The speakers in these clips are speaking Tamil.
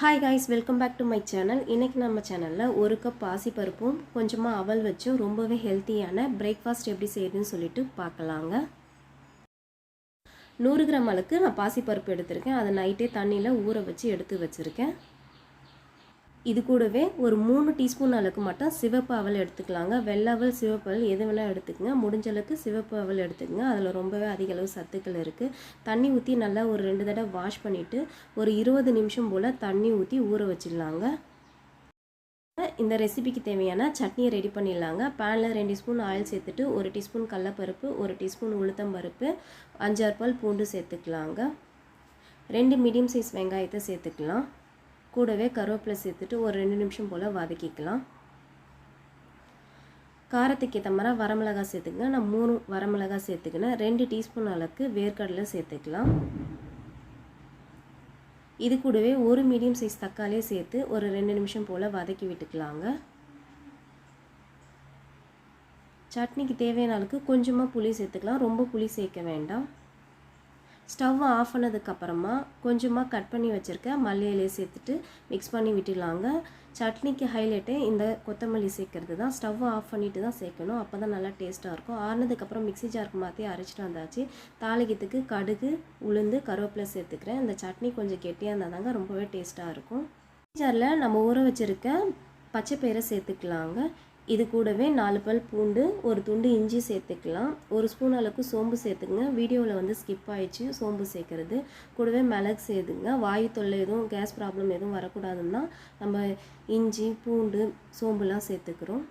Hi guys welcome back to my channel இன்றைக்கி நம்ம சேனலில் ஒரு கப் பாசிப்பருப்பும் கொஞ்சமாக அவல் வச்சும் ரொம்பவே ஹெல்த்தியான பிரேக்ஃபாஸ்ட் எப்படி செய்யுதுன்னு சொல்லிட்டு பார்க்கலாங்க. நூறு கிராம் அளவுக்கு நான் பாசிப்பருப்பு எடுத்திருக்கேன். அதை நைட்டே தண்ணியில் ஊற வச்சு எடுத்து வச்சுருக்கேன். இது கூடவே ஒரு மூணு டீஸ்பூன் அளவுக்கு மட்டும் சிவப்பு அவல் எடுத்துக்கலாங்க. வெள்ளை அவல் சிவப்பு அவல் எது வேணால் எடுத்துக்கங்க. முடிஞ்ச அளவுக்கு சிவப்பு அவல் எடுத்துக்கங்க. அதில் ரொம்பவே அதிக அளவு சத்துக்கள் இருக்குது தண்ணி ஊற்றி நல்லா ஒரு ரெண்டு தடவை வாஷ் பண்ணிவிட்டு ஒரு இருபது நிமிஷம் போல் தண்ணி ஊற்றி ஊற வச்சிடலாங்க. இந்த ரெசிபிக்கு தேவையான சட்னியை ரெடி பண்ணிடலாங்க. பேனில் ரெண்டு ஸ்பூன் ஆயில் சேர்த்துட்டு ஒரு டீஸ்பூன் கடலப்பருப்பு ஒரு டீஸ்பூன் உளுத்தம்பருப்பு அஞ்சாறு பால் பூண்டு சேர்த்துக்கலாங்க. ரெண்டு மீடியம் சைஸ் வெங்காயத்தை சேர்த்துக்கலாம். கூடவே கருவேப்பிலை சேர்த்துட்டு ஒரு ரெண்டு நிமிஷம் போல் வதக்கிக்கலாம். காரத்துக்கு ஏற்ற மாதிரி வரமிளகாய் சேர்த்துக்கங்க. நான் மூணு வரமிளகாய் சேர்த்துக்கினேன். ரெண்டு டீஸ்பூன் அளவுக்கு வேர்க்கடலை சேர்த்துக்கலாம். இது கூடவே ஒரு மீடியம் சைஸ் தக்காளியை சேர்த்து ஒரு ரெண்டு நிமிஷம் போல் வதக்கி விட்டுக்கலாங்க. சட்னிக்கு தேவையான அளவுக்கு கொஞ்சமாக புளி சேர்த்துக்கலாம். ரொம்ப புளி சேர்க்க வேண்டாம். ஸ்டவ் ஆஃப் பண்ணதுக்கப்புறமா கொஞ்சமாக கட் பண்ணி வச்சுருக்க மல்லி இலையை சேர்த்துட்டு மிக்ஸ் பண்ணி விட்டுடலாங்க சட்னிக்கு ஹைலைட்டே இந்த கொத்தமல்லி சேர்க்கறது தான். ஸ்டவ் ஆஃப் பண்ணிட்டு தான் சேர்க்கணும். அப்போ தான் நல்லா டேஸ்ட்டாக இருக்கும். ஆறுனதுக்கப்புறம் மிக்ஸி ஜாருக்கு மாற்றி அரைச்சிட்டு வந்தாச்சு. தாளிக்கத்துக்கு கடுகு உளுந்து கருவேப்பிலை சேர்த்துக்கிறேன். இந்த சட்னி கொஞ்சம் கெட்டியாக இருந்தால் தாங்க ரொம்பவே டேஸ்ட்டாக இருக்கும். ஜாரில் நம்ம ஊற வச்சுருக்க பச்சை பயிரை சேர்த்துக்கலாங்க. இது கூடவே நாலு பல் பூண்டு ஒரு துண்டு இஞ்சி சேர்த்துக்கலாம். ஒரு ஸ்பூன் அளவுக்கு சோம்பு சேர்த்துக்குங்க. வீடியோவில் வந்து ஸ்கிப் ஆயிடுச்சு. சோம்பு சேர்க்குறது. கூடவே மிளகு சேர்த்துங்க வாயு தொல்லை எதுவும் கேஸ் ப்ராப்ளம் எதுவும் வரக்கூடாதுன்னா நம்ம இஞ்சி பூண்டு சோம்புலாம் சேர்த்துக்கிறோம்.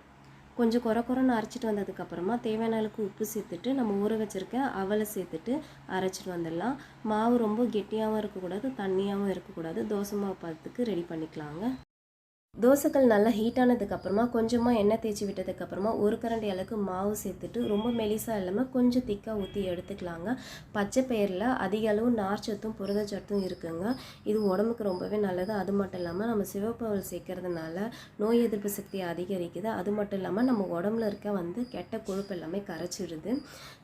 கொஞ்சம் குறை குறைன்னு அரைச்சிட்டு வந்ததுக்கப்புறமா தேவையான அளவுக்கு உப்பு சேர்த்துட்டு நம்ம ஊற வச்சுருக்க அவலை சேர்த்துட்டு அரைச்சிட்டு வந்துடலாம். மாவு ரொம்ப கெட்டியாகவும் இருக்கக்கூடாது தண்ணியாகவும் இருக்கக்கூடாது. தோசை மாவு பதத்துக்கு ரெடி பண்ணிக்கலாங்க. தோசைகள் நல்லா ஹீட் ஆனதுக்கப்புறமா கொஞ்சமாக எண்ணெய் தேய்ச்சி விட்டதுக்கப்புறமா ஒரு கரண்டி அளவுக்கு மாவு சேர்த்துட்டு ரொம்ப மெலிசாக இல்லாமல் கொஞ்சம் திக்காக ஊற்றி எடுத்துக்கலாங்க. பச்சை பயிரில் அதிக அளவு நார்ச்சத்தும் புரதச்சத்தும் இருக்குங்க. இது உடம்புக்கு ரொம்பவே நல்லது. அது மட்டும் இல்லாமல் நம்ம சிவப்பவல் சேர்க்கறதுனால நோய் எதிர்ப்பு சக்தி அதிகரிக்குது. அது மட்டும் இல்லாமல் நம்ம உடம்புல இருக்க வந்து கெட்ட கொழுப்பு எல்லாமே கரைச்சிடுது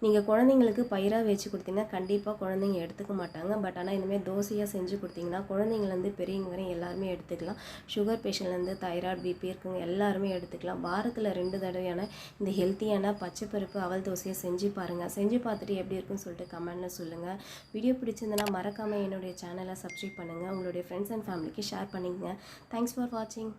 நீங்கள் குழந்தைங்களுக்கு பயிராக வச்சு கொடுத்தீங்கன்னா கண்டிப்பாக குழந்தைங்க எடுத்துக்க மாட்டாங்க. பட் ஆனால் இனிமேல் தோசையாக செஞ்சு கொடுத்தீங்கன்னா குழந்தைங்கலேருந்து பெரியவங்க வரையும் எல்லாருமே எடுத்துக்கலாம். சுகர் பேஷண்ட்லேருந்து வந்து தைராய்டு பிபி இருக்குங்க. எல்லாருமே எடுத்துக்கலாம். வாரத்தில் ரெண்டு தடவையான இந்த ஹெல்த்தியான பச்சை பருப்பு அவல் தோசையை செஞ்சு பாருங்கள் செஞ்சு பார்த்துட்டு எப்படி இருக்குன்னு சொல்லிட்டு கமெண்ட்டில் சொல்லுங்கள் வீடியோ பிடிச்சிருந்தனா மறக்காமல் என்னுடைய சேனலை சப்ஸ்கிரைப் பண்ணுங்கள் உங்களுடைய ஃப்ரெண்ட்ஸ் அண்ட் ஃபேமிலிக்கு ஷேர் பண்ணிக்கங்க. தேங்க்ஸ் ஃபார் வாட்சிங்